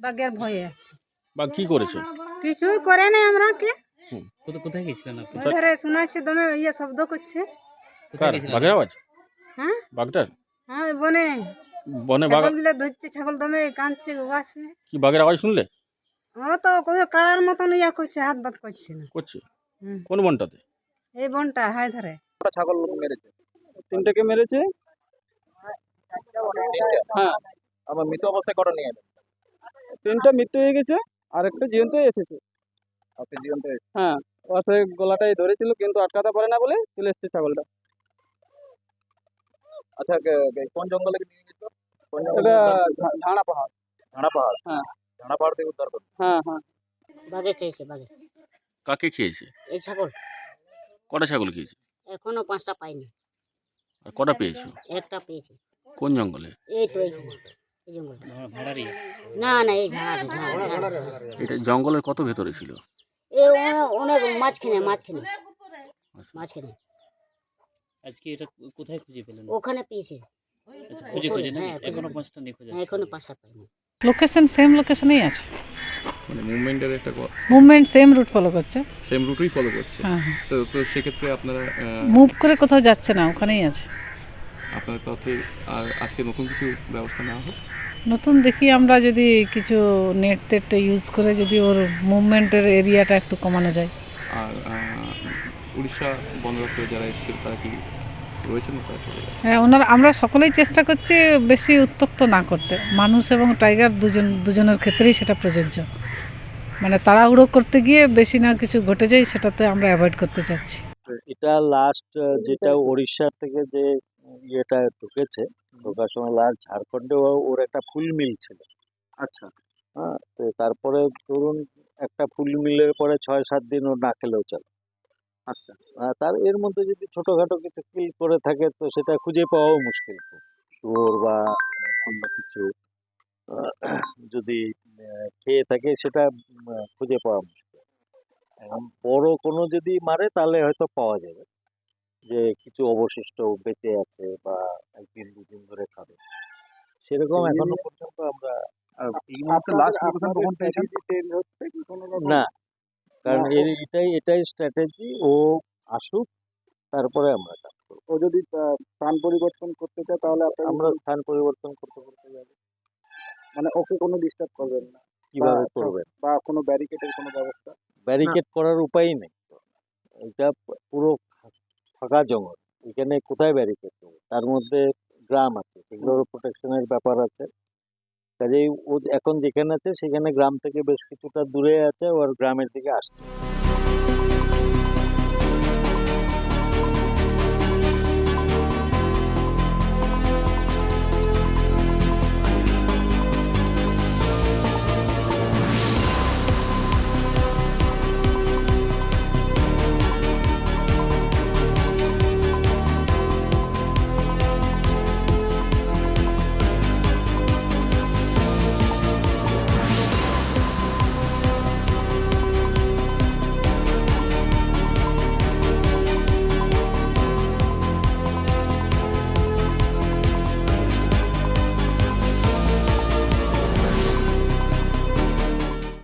বাঘের ভয়ে বা কি করেছে? কিছুই করে নাই আমরা কে কোথায় কোথায় গেছিলেন আপনি? ওধারে শোনাচ্ছে দমে ইয়ে শব্দ করছে। কার? বাঘের আওয়াজ? হ্যাঁ? বাঘটার? হ্যাঁ বনে। বনে বাঘ ছাগল ধরছে ছাগল দমে কাঁদছে গোগাছে কি বাঘের আওয়াজ শুনলে? ও তো কোনো কাড়ার মতন ইয়া করছে হাত বাত করছে না। করছে? কোন বনটাতে? এই বনটা হায় ধরে। ছাগল মেরেছে। তিনটাকে মেরেছে। হ্যাঁ। আমার মৃত অবস্থায় কটা নিয়ে তিনটা মৃত্যু হয়ে গেছে আর একটা জীবন্ত এসেছে। জীবন্ত হ্যাঁ ও সে গলাটাই ধরেছিল কিন্তু আটকাতে পারে না বলে চলে এসছে ছাগলটা। আচ্ছা কোন জঙ্গলে নিয়ে গেছিল কোন ঝাড়া পাহাড়। ঝাড়া পাহাড়? হ্যাঁ। ঝাড়া পাহাড় থেকে উদ্ধার করল হ্যাঁ হ্যাঁ। বাঘে খেয়েছে বাঘে। কাকে খেয়েছে? এই ছাগল। কটা ছাগল খেয়েছে? এখনও পাঁচটা পাইনি। আর কটা পেয়েছ? একটা পেয়েছি। কোন জঙ্গলে? এই তো এইখানে না না এই ঝাড়া এটা জঙ্গলের কত ভেতরে ছিল? এই অনেক- মাঝখানে মাঝখানে। মাঝখানে। আজকে এটা কোথায় খুঁজে পেলেন? ওখানে পেয়েছে। খুঁজে খুঁজে না হ্যাঁ, এখনও পাঁচটা নিখোঁজ হ্যাঁ আছে। এখনও পাঁচটা পাইনি। লোকেশন সেম লোকেশনেই আছে। মানে মুভমেন্টের একটা মুভমেন্ট সেম রুট ফলো করছে। সেম রুটই ফলো করছে। হ্যাঁ হ্যাঁ। তো তো সেক্ষেত্রে আপনারা মুভ করে কোথাও যাচ্ছে না ওখানেই আছে। আপনার আর আজকে নতুন কিছু ব্যবস্থা নেওয়া হচ্ছে নতুন দেখি আমরা যদি কিছু নেট টেট ইউজ করে যদি ওর মুভমেন্টের এরিয়াটা একটু কমানো যায়। আর উড়িষ্যা বন দপ্তরে যারা এসেছিল তারা কি হ্যাঁ ওনারা আমরা সকলেই চেষ্টা করছি বেশি উত্তক্ত না করতে। মানুষ এবং টাইগার দুজন দুজনের ক্ষেত্রেই সেটা প্রযোজ্য। মানে তাড়াহুড়ো করতে গিয়ে বেশি না কিছু ঘটে যায় সেটাতে আমরা অ্যাভয়েড করতে চাচ্ছি। এটা লাস্ট যেটা উড়িষ্যা থেকে যে ইয়েটা ঢুকেছে ঢোকার সময় লাস্ট ঝাড়খণ্ডে ওর একটা ফুল মিল ছিল। আচ্ছা। হ্যাঁ তো তারপরে ধরুন একটা ফুল মিলের পরে ছয় সাত দিন ও না খেলেও চলে। আচ্ছা। তার এর মধ্যে যদি ছোটোখাটো কিছু কিল করে থাকে তো সেটা খুঁজে পাওয়াও মুশকিল। চোর বা অন্য কিছু যদি খেয়ে থাকে সেটা খুঁজে পাওয়া মুশকিল। এখন বড় কোনো যদি মারে তাহলে হয়তো পাওয়া যাবে। যে কিছু অবশিষ্ট বেঁচে আছে বা একদিন দুদিন ধরে খাবে। সেরকম এখনও পর্যন্ত আমরা না। কারণ এর এটাই এটাই স্ট্র্যাটেজি ও আসুক তারপরে আমরা কাজ করব। ও যদি স্থান পরিবর্তন করতে চায় তাহলে আমরা স্থান পরিবর্তন করতে করতে যাব। মানে ওকে কোনো ডিস্টার্ব করবেন না। কীভাবে করবেন? বা কোনো ব্যারিকেডের কোনো ব্যবস্থা? ব্যারিকেড করার উপায় নেই। এটা পুরো ফাঁকা জঙ্গল, এখানে কোথায় ব্যারিকেড দেবো তার মধ্যে গ্রাম আছে সেগুলোর প্রোটেকশনের ব্যাপার আছে। কাজেই ও এখন যেখানে আছে, সেখানে গ্রাম থেকে বেশ কিছুটা দূরে আছে ওর গ্রামের দিকে আসছে।